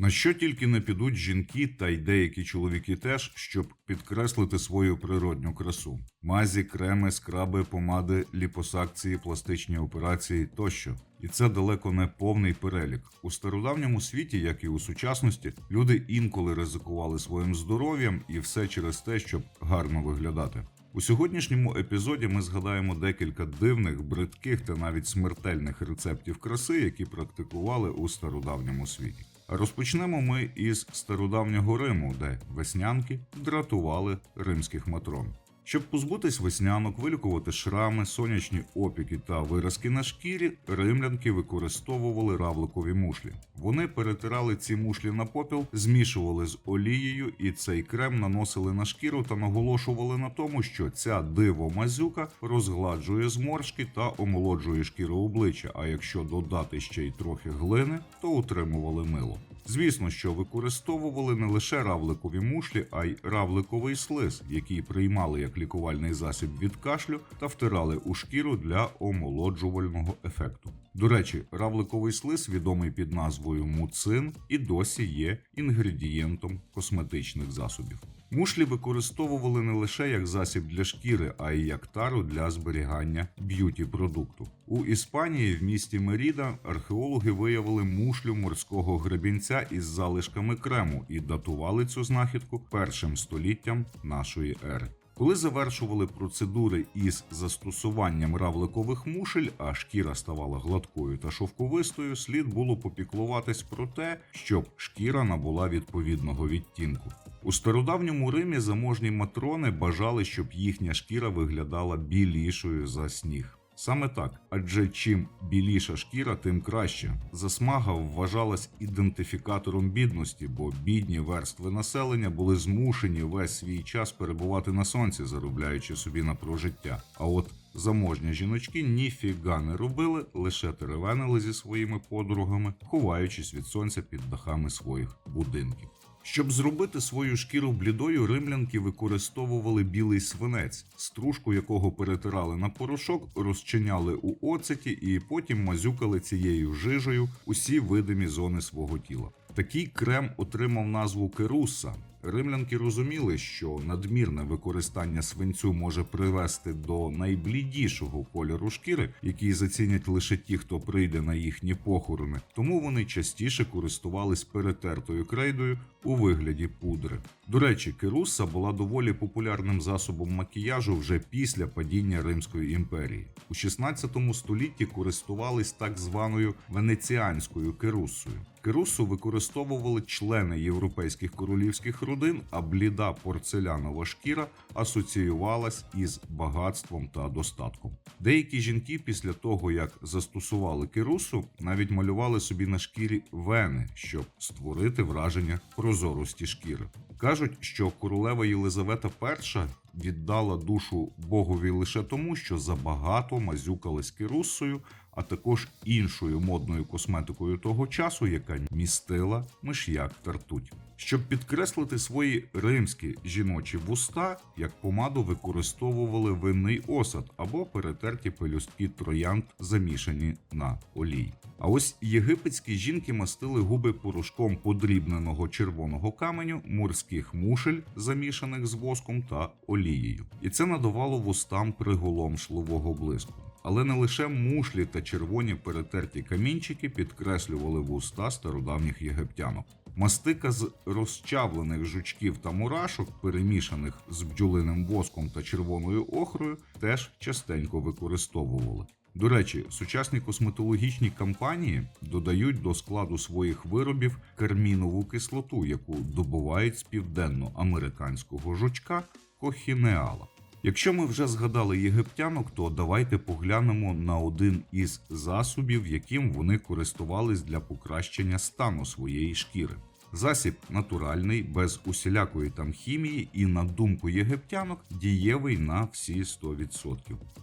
На що тільки не підуть жінки та й деякі чоловіки теж, щоб підкреслити свою природню красу: мазі, креми, скраби, помади, ліпосакції, пластичні операції тощо. І це далеко не повний перелік. У стародавньому світі, як і у сучасності, люди інколи ризикували своїм здоров'ям і все через те, щоб гарно виглядати. У сьогоднішньому епізоді ми згадаємо декілька дивних, бридких та навіть смертельних рецептів краси, які практикували у стародавньому світі. Розпочнемо ми із стародавнього Риму, де веснянки дратували римських матрон. Щоб позбутись веснянок, вилікувати шрами, сонячні опіки та виразки на шкірі, римлянки використовували равликові мушлі. Вони перетирали ці мушлі на попіл, змішували з олією і цей крем наносили на шкіру та наголошували на тому, що ця диво-мазюка розгладжує зморшки та омолоджує шкіру обличчя. А якщо додати ще й трохи глини, то утримували мило. Звісно, що використовували не лише равликові мушлі, а й равликовий слиз, який приймали як лікувальний засіб від кашлю та втирали у шкіру для омолоджувального ефекту. До речі, равликовий слиз, відомий під назвою муцин, і досі є інгредієнтом косметичних засобів. Мушлі використовували не лише як засіб для шкіри, а й як тару для зберігання б'юті продукту. У Іспанії в місті Меріда археологи виявили мушлю морського гребінця із залишками крему і датували цю знахідку першим століттям нашої ери. Коли завершували процедури із застосуванням равликових мушель, а шкіра ставала гладкою та шовковистою, слід було попіклуватись про те, щоб шкіра набула відповідного відтінку. У стародавньому Римі заможні матрони бажали, щоб їхня шкіра виглядала білішою за сніг. Саме так, адже чим біліша шкіра, тим краще. Засмага вважалась ідентифікатором бідності, бо бідні верстви населення були змушені весь свій час перебувати на сонці, заробляючи собі на прожиття. А от заможні жіночки ніфіга не робили, лише теревенили зі своїми подругами, ховаючись від сонця під дахами своїх будинків. Щоб зробити свою шкіру блідою, римлянки використовували білий свинець, стружку якого перетирали на порошок, розчиняли у оцеті і потім мазюкали цією жижею усі видимі зони свого тіла. Такий крем отримав назву керуса. Римлянки розуміли, що надмірне використання свинцю може привести до найблідішого кольору шкіри, який зацінять лише ті, хто прийде на їхні похорони, тому вони частіше користувались перетертою крейдою у вигляді пудри. До речі, керуса була доволі популярним засобом макіяжу вже після падіння Римської імперії. У 16 столітті користувались так званою венеціанською керусою. Керусу використовували члени європейських королівських родин, а бліда порцелянова шкіра асоціювалась із багатством та достатком. Деякі жінки після того, як застосували керусу, навіть малювали собі на шкірі вени, щоб створити враження прозорості шкіри. Кажуть, що королева Єлизавета І віддала душу Богові лише тому, що забагато мазюкалась керусою, а також іншою модною косметикою того часу, яка містила миш'як та ртуть. Щоб підкреслити свої римські жіночі вуста, як помаду використовували винний осад або перетерті пелюстки троянд, замішані на олії. А ось єгипетські жінки мастили губи порошком подрібненого червоного каменю, морських мушель, замішаних з воском та олією. І це надавало вустам приголомшливого блиску. Але не лише мушлі та червоні перетерті камінчики підкреслювали вуста стародавніх єгиптянок. Мастика з розчавлених жучків та мурашок, перемішаних з бджолиним воском та червоною охрою, теж частенько використовували. До речі, сучасні косметологічні компанії додають до складу своїх виробів кармінову кислоту, яку добувають з південно-американського жучка кохінеала. Якщо ми вже згадали єгиптянок, то давайте поглянемо на один із засобів, яким вони користувались для покращення стану своєї шкіри. Засіб натуральний, без усілякої там хімії, і на думку єгиптянок, дієвий на всі 100%.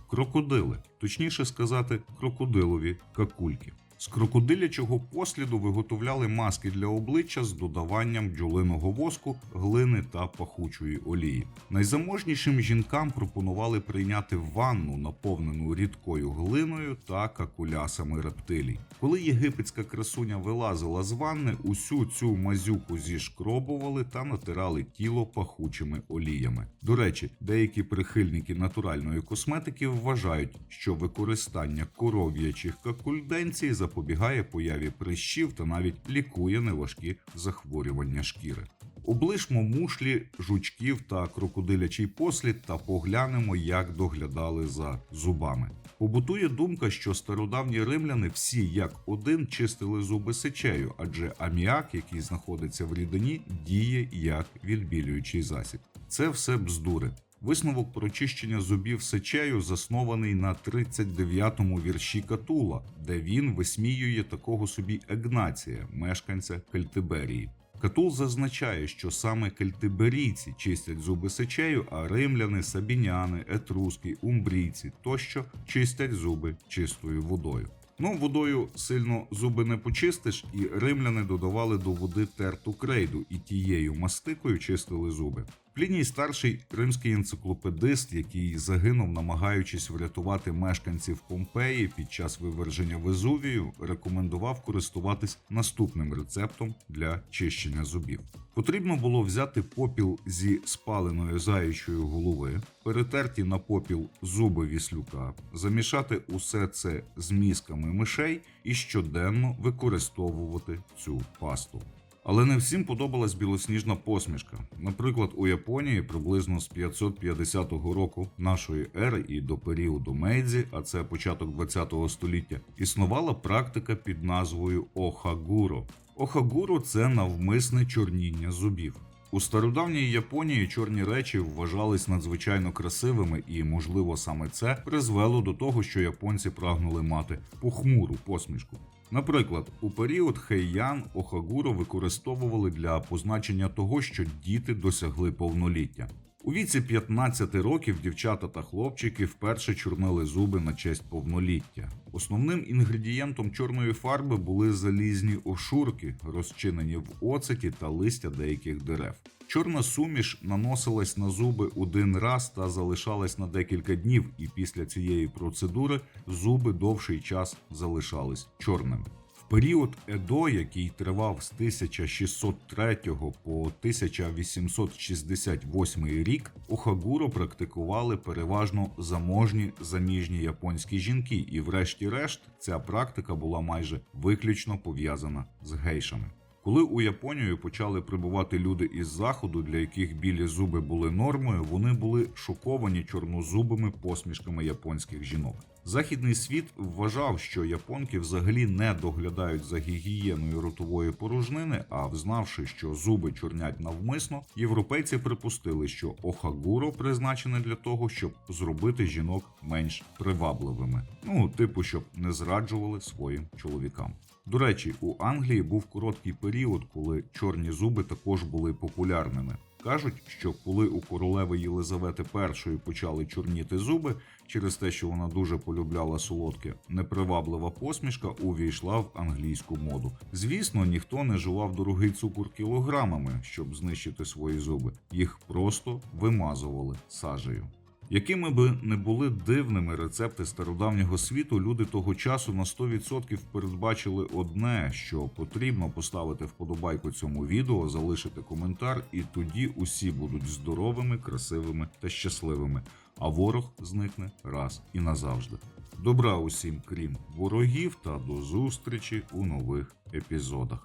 Крокодили, точніше сказати, крокодилові какульки. З крокодилячого посліду виготовляли маски для обличчя з додаванням бджолиного воску, глини та пахучої олії. Найзаможнішим жінкам пропонували прийняти ванну, наповнену рідкою глиною та какулясами рептилій. Коли єгипетська красуня вилазила з ванни, усю цю мазюку зішкробували та натирали тіло пахучими оліями. До речі, деякі прихильники натуральної косметики вважають, що використання коров'ячих какульденцій запобігає появі прищів та навіть лікує неважкі захворювання шкіри. Облишмо мушлі, жучків та крокодилячий послід та поглянемо, як доглядали за зубами. Побутує думка, що стародавні римляни всі як один чистили зуби сечею, адже аміак, який знаходиться в рідині, діє як відбілюючий засіб. Це все бздури. Висновок про чищення зубів сечею заснований на 39-му вірші Катула, де він висміює такого собі Егнація, мешканця Кельтиберії. Катул зазначає, що саме кельтиберійці чистять зуби сечею, а римляни, сабіняни, етруски, умбрійці тощо чистять зуби чистою водою. Ну, водою сильно зуби не почистиш, і римляни додавали до води терту крейду і тією мастикою чистили зуби. Пліній старший римський енциклопедист, який загинув, намагаючись врятувати мешканців Помпеї під час виверження Везувію, рекомендував користуватись наступним рецептом для чищення зубів. Потрібно було взяти попіл зі спаленої заячої голови, перетерті на попіл зуби віслюка, замішати усе це з мізками мишей і щоденно використовувати цю пасту. Але не всім подобалась білосніжна посмішка. Наприклад, у Японії приблизно з 550 року нашої ери і до періоду Мейдзі, а це початок 20 століття, існувала практика під назвою Охагуро. Охагуро це навмисне чорніння зубів. У стародавній Японії чорні речі вважались надзвичайно красивими, і, можливо, саме це призвело до того, що японці прагнули мати похмуру посмішку. Наприклад, у період Хейян Охагуро використовували для позначення того, що діти досягли повноліття. У віці 15 років дівчата та хлопчики вперше чорнили зуби на честь повноліття. Основним інгредієнтом чорної фарби були залізні ошурки, розчинені в оцеті та листя деяких дерев. Чорна суміш наносилась на зуби один раз та залишалась на декілька днів, і після цієї процедури зуби довший час залишались чорними. В період Едо, який тривав з 1603 по 1868 рік, у Хагуро практикували переважно заможні заміжні японські жінки, і, врешті-решт, ця практика була майже виключно пов'язана з гейшами. Коли у Японію почали прибувати люди із заходу, для яких білі зуби були нормою, вони були шоковані чорнозубими посмішками японських жінок. Західний світ вважав, що японки взагалі не доглядають за гігієною ротової порожнини, а взнавши, що зуби чорнять навмисно, європейці припустили, що охагуро призначене для того, щоб зробити жінок менш привабливими. Ну, типу, щоб не зраджували своїм чоловікам. До речі, у Англії був короткий період, коли чорні зуби також були популярними. Кажуть, що коли у королеви Єлизавети І почали чорніти зуби через те, що вона дуже полюбляла солодке, неприваблива посмішка увійшла в англійську моду. Звісно, ніхто не жував дорогий цукор кілограмами, щоб знищити свої зуби. Їх просто вимазували сажею. Якими би не були дивними рецепти стародавнього світу, люди того часу на 100% передбачили одне, що потрібно поставити вподобайку цьому відео, залишити коментар, і тоді усі будуть здоровими, красивими та щасливими. А ворог зникне раз і назавжди. Добра усім, крім ворогів, та до зустрічі у нових епізодах.